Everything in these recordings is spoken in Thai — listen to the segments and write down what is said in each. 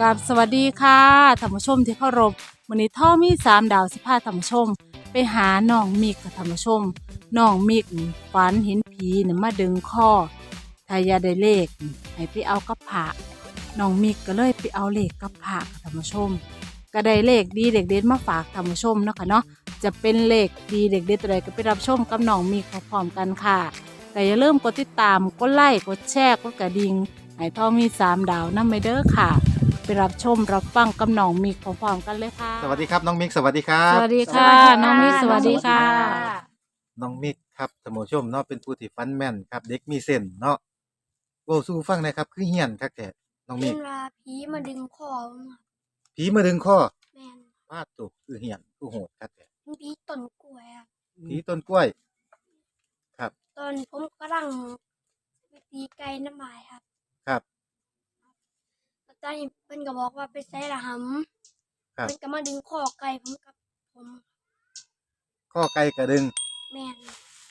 กับสวัสดีค่ะท่านผู้ชมที่เคารพวันนี้ท่อมีสามดาวสิพาท่านผู้ชม ไปหาน้องมิกกับท่านผู้ชมน้องมิกฝันเห็นผีนี่มาดึงคอถ้ายาได้เลข ให้ไปเอากับผะน้องมิกก็เลยไปเอาเลขกับผะกับท่านผู้ชม ก็ได้เลขดีเด็กเด็ดมาฝากท่านผู้ชมเนาะค่ะเนาะจะเป็นเลขดีเด็กเด็ดตัวใดก็ไปรับชมกับน้องมิกพร้อมกันค่ะแต่อย่าลืมกดติดตามกดไลค์กดแชร์กดกระดิ่งให้ท่อมีสามดาวนั่นไปเด้อค่ะ รับชมรับฟังกับน้องมิกพร้อมๆกันเลยค่ะ สวัสดีครับน้องมิกสวัสดีครัสบวัสดีค่ะสวัสดีค่ะ น้องมิกสวัสดีค่ะ น้องมิกครับท่านผู้ชมเนาะเป็นผู้ที่ฟันแม่นครับ เด็กมีเส้นเนาะโอ้สู้ฟังหนะครับ คือเฮียนคักแท้น้องมิเป็กนว่าผีมาดึงคอผมครับผีมาดึงคอแม่นพาดตุกคือเฮียนคือโหดคักแท้เป็นผีต้นกล้วยครับผีต้นกล้วยครับตอนผมกำลังไปตีไก่น้ำหมายครับ ครับแล้ว ตอนนี้เพิ่นก็บอกว่าไปใส่ละหครับำเพิ่นก็มาดึงคอไก่ผมกับผมข้อไก่กระดึง แม่น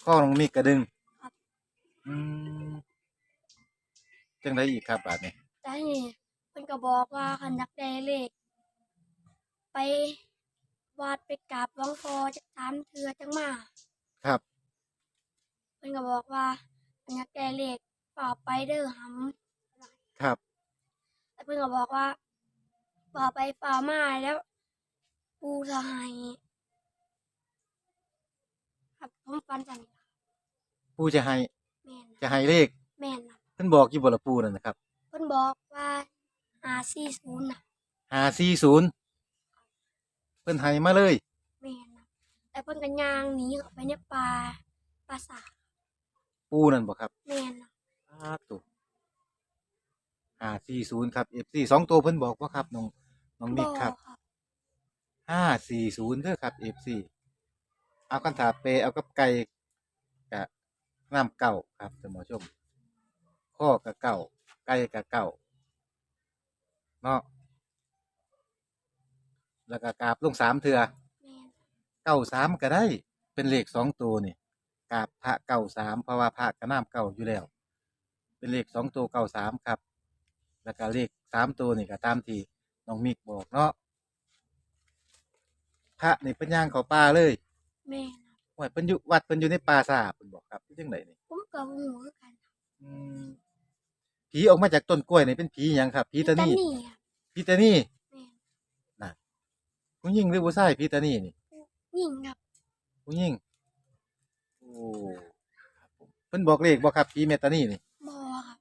ข้อน้องมิกกระดึงครับ อืมจังไดอีกครับบาดนี้ตอนนี้เพิ่นก็บอกว่าคันอยากได้เลขไปวาดไปกราบหลวงพ่อจักสามเทือจังมาครับ เพิ่นก็บอกว่าคันอยากได้เลขเปล่าไปเด้อหำครับแล้ว เพื่อนก็บอกว่าฝ่าไปฝ่ามาแล้ว ปูสหายครับผมฟันจันนี่ล่ะปู่จะให้แม่นจะนะให้เลขแม่นนะเพิ่นบอกอยู่บ่ละปู่นั่นนะครับเพื่อนบอกว่าหาสี่ศูนย์นะ540เพิ่นให้มาเลย แม่นนะแต่เพื่อนกันยางหนีเข้าไปในป่าป่าสาทปู่นั่นบ่ครับแม่นนะห้าตัว ห้าสี่ศูนย์ครับเอฟซีสองตัวเพิ่นบอกว่าครับน้องน้องบนิอกครับครับห้าสี่ศูนย์เด้อครับเอฟซีเอาคันถาเปเอากับไก่กะน้ำเก่าครับท่านผู้ชมข้อกะเก่าไก่กะเก่าเนาะแล้วก็กราบลงสามเถื่อแม่นเก้าสามก็ได้ เป็นเลขสองตัวนี่กราบพระเก้าสามเพราะว่าพระกระน้ำเก่าอยู่แล้ว เป็นเลขสองตัวเก้าสามครับ แล้วก็เลขสามตัวนี่ก็ตามที่น้องมิกบอกเนาะพระนี่เป็นย่างเขาป่าเลยแม่นนะว่าเป็นอยู่วัดเป็นอยู่ในป่าซาเป็นบอกครับที่จังไหนนี่ผมกับหูคือกันอืมผีออกมาจากต้นกล้วยนี่เป็นผีหยังครับผีตานี่นี่ครับผีตานี่แม่นผู้หญิงหรือผู้ชายผีตานี่นี่ยิ่งครับผู้หญิงโอ้ครับผมเพิ่นบอกเลขบ่ครับผีเมตานี่นี่บอครับ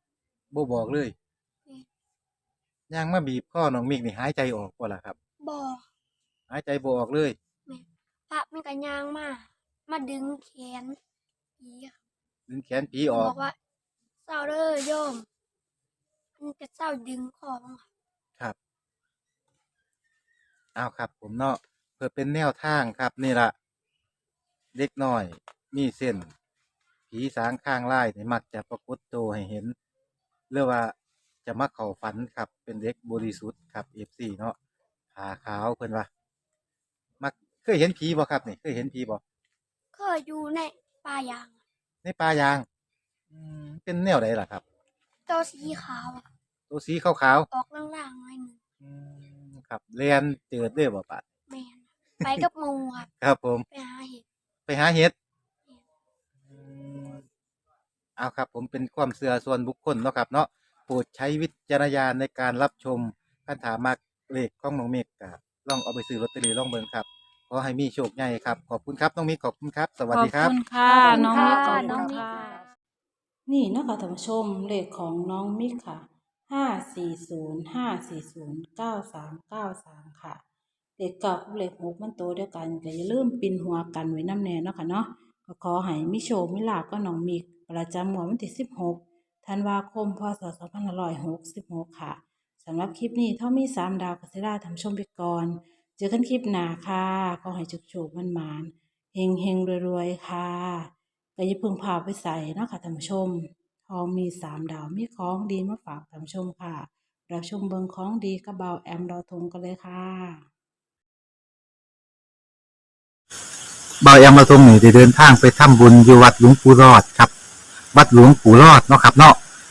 บ่บอกเลยอืม ย่างมาบีบข้อน้องมิกนี่หายใจออกบ่ล่ะครับบอหายใจบ่ออกเลยพระมันกันยางมา มาดึงแขนผีครับดึงแขนผีออบกอกว่าเศร้าเด้อโยมมันจะเศร้าดึงคอบ้างค่ะครับเอาครับ ผมเนาะเพื่อเป็นแนวทางครับ นี่ล่ะเด็กน้อย มีเส้น ผีสางข้างไล่นี่มักจะปรากฏตัวให้เห็นหรือว่า จะมาเข้าฝันครับ เป็นเด็กบริสุทธิ์ครับเอฟซีเนาะขาขาวเพิ่นว่ามักเคยเห็นผีบ่ครับนี่เคยเห็นผีบ่เคยอยู่ในป่ายางในป่ายาง อืมเป็นแนวใดล่ะครับ ตัวสีขาวอะตัวสีขาวออกล่างๆหน่อยหนึ่งๆอืมครับเรียนเจิดเด้อบ่ปาดแมนไปกับหมูครับครับผม ไปหาเห็ด ไปหาเห็ดอืมเอาครับ ผมเป็นความเชื่อส่วนบุคคลเนาะครับเนาะโปรดใช้วิจารณญาณในการรับชมคันถามมากเลขของน้องเมกกะลองเอาไปซื้อลอตเตอรี่ลองเบิ่งครับ ขอให้มีโชคใหญ่ครับ ขอบคุณครับน้องมิกขอบคุณครับ สวัสดีครับ ขอบคุณค่ะ น้องมิกขอบน้คุองณมิกค่ะค่ะ นี่นะคะท่านผู้ชมเลขของน้องมิกค่ะห้าสี่ศูนย์ห้าสี่ศูนย์เก้าสามเก้าสามค่ะเลขเก้ากับเลขหกมันโตวเดียวกันก็อย่าลืมปินหัวกันไว้น้ำแน่เนาะค่ะเนาะก็ขอให้มิโชคมิลาภก็น้องมิกประจำงวดวันที่สิบหก ธันวาคม พศสองพันห้าร้อยหกสิบหกค่ะสำหรับคลิปนี้เท่ามีสามดาวกัสซิล่าทำชมไปก่อน เจอกันคลิปหน้าค่ะขอให้จุกโฉกมันมานเฮงเฮงรวยๆ ค่ะก็อย่าเพิ่งพาไปใส่เนาะค่ะท่านผู้ชม ทองมีสามดาวมีของดีมาฝากท่านผู้ชมค่ะรับชมเบิงของดีกระเบาแอมดอทงกันเลยค่ะบายอามาทรงนี่ได้เดินทางไปทำบุญอยู่วัดหลวงปู่รอดครับ วัดหลวงปู่รอดเนาะครับเนาะ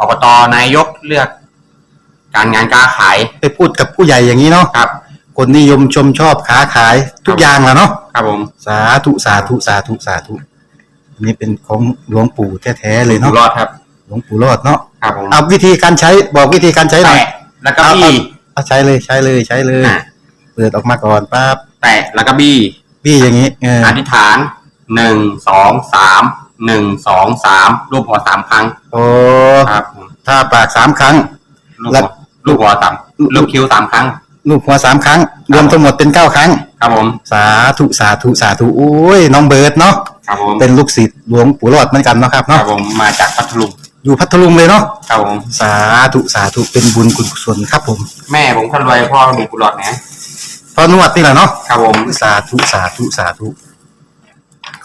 อบตนายกเลือก การงานการขายไปพูดกับผู้ใหญ่อย่างนี้เนาะครับ คนนิยมชมชอบค้าขายทุกอย่างแหล้วเนาะครับผมสาธุสาธุสาธุสาธุอันนี้เป็นของหลวงปู่แท้ๆเลยอยู่เนาะรอดครับ หลวงปู่รอดเนาะครับผมเอาวิธีการใช้บอกวิธีการใช้หน่อยแตะแล้วก็บี้เอาใช้เลยใช้เลยใช้เลยอะเปิดออกมาก่อนปั๊บแตะแล้วก็บี้พี่อย่างนี้เอออธิษฐานหนึ่งสองสาม หนึ่งสองสามรูปหัวสามครั้งโอ้ครับผมถ้าปากสามครั้งลูกแล้หัววลูกหัวต่ำลูกคิ้วสามครั้ง ลูกหัวสามครั้ง รวมทั้งหมดเป็นเก้าครั้ง ครับผมสาธุสาธุสาธุโอ้ยน้องเบิร์ดเนาะครับผมเป็นลูกศิษย์หลวงปู่รอดเหมือนกันเนาะครับครัเนาะบผมมาจากพัทลุงอยู่พัทลุงเลยเนาะครับผมสาธุสาธุเป็นบุญคุณกุศลครับผมแม่ผมคนรวยพ่อมีกุหลาบนะพอนวดนี่แหละเนาะครับผม สาธุสาธุสาธุ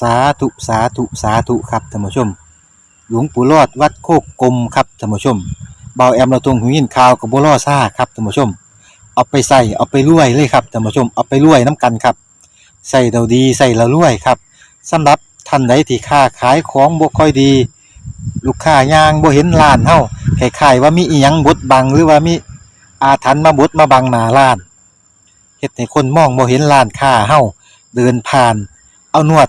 สาธุสาธุสาธุครับท่านผู้ชม หลวงปู่รอดวัดโคกกลมครับท่านผู้ชมเบาแอมเราตรงหูยินข่าวกับบัวล่อซ่าครับท่านผู้ชม เอาไปใส่เอาไปรวยเลยครับท่านผู้ชมเอาไปรวยน้ำกันครับใส่เราดีใส่เรารวยครับสำหรับท่านใดที่ค้าขายของบ่ค่อยดี ลูกค้ายางบ่เห็นร้านเฮาคล้ายๆว่ามีอีหยังบดบังหรือว่ามีอาถรรพ์มาบดมาบังหน้าร้านเฮ็ดให้คนมองบ่เห็นร้านค้าเฮาเดินผ่าน เอานวด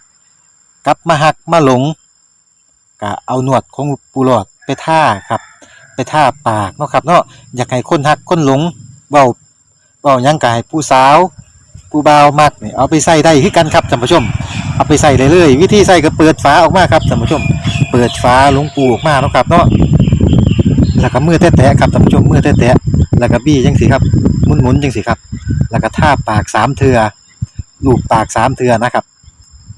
กลับมาหักมาหลงก็เอาหนวดของปูหลอดไปท่าครับ ไปท่าปากเนาะครับเนาะอยากให้คนหักคนหลงเว้าเว้ายังกายผู้สาวผู้บ่าวมักเนี่ยเอาไปใส่ได้คือกันครับท่านผู้ชม เอาไปใส่เลยเลยวิธีใส่ก็เปิดฝาออกมาครับท่านผู้ชม เปิดฝาหลวงปูออกมาเนาะครับเนาะแล้วก็มือแตะๆครับท่านผู้ชมมือแตะๆแล้วก็บี้จังสิครับหมุนๆจังสิครับ แล้วก็ท่าปากสามเทือลูบปากสามเทือนะครับ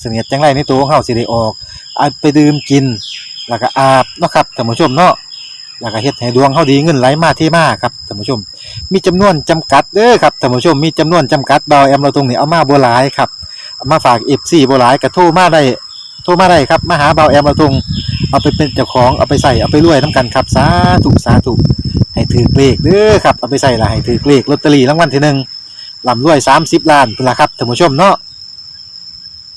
เสนียดจังไรในตัวของเฮาสิได้ออกเอาไปดื่มกิน แล้วก็อาบเนาะครับท่านผู้ชมเนาะแล้วก็เฮ็ดให้ดวงเฮาดีเงินไหลมาเทมาครับท่านผู้ชม มีจำนวนจำกัดเด้อครับท่านผู้ชมมีจำนวนจำกัดเบาแอมเราตรงนี้เอามาบ่หลายครับเอามาฝาก FC บ่หลายก็โทรมาได้โทรมาได้ครับมาหาเบาแอมเราตรงเอาไปเป็นเจ้าของเอาไปใส่เอาไปรวยนํกันครับสาธุสาธุให้ถือเลขเด้อครับเอาไปใส่ละให้ถือเลขลอตเตอรี่รางวัลที่หนึ่งลำรวยสามสิบล้านพุ่นละครับท่านผู้ชมเนาะ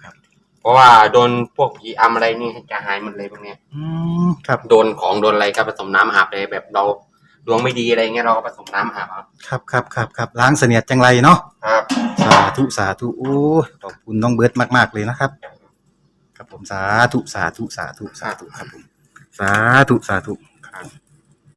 ครับครับ เพราะว่าโดนพวกผีอำอะไรนี่จะหายหมดเลยพวกเนี้ยอืมครับโดนของโดนอะไรก็ผสมน้ำอาบเลยแบบเราดวงไม่ดีอะไรเงี้ยเราก็ผสมน้ำอาบเอาครับครับครับครับล้างเสนียดจังไรเนาะครับ สาธุสาธุโอ้ยขอบคุณน้องเบิร์ตมาก ๆ เลยนะครับ ครับผมสาธุสาธุสาธุสาธุครับผมสาธุสาธุครับ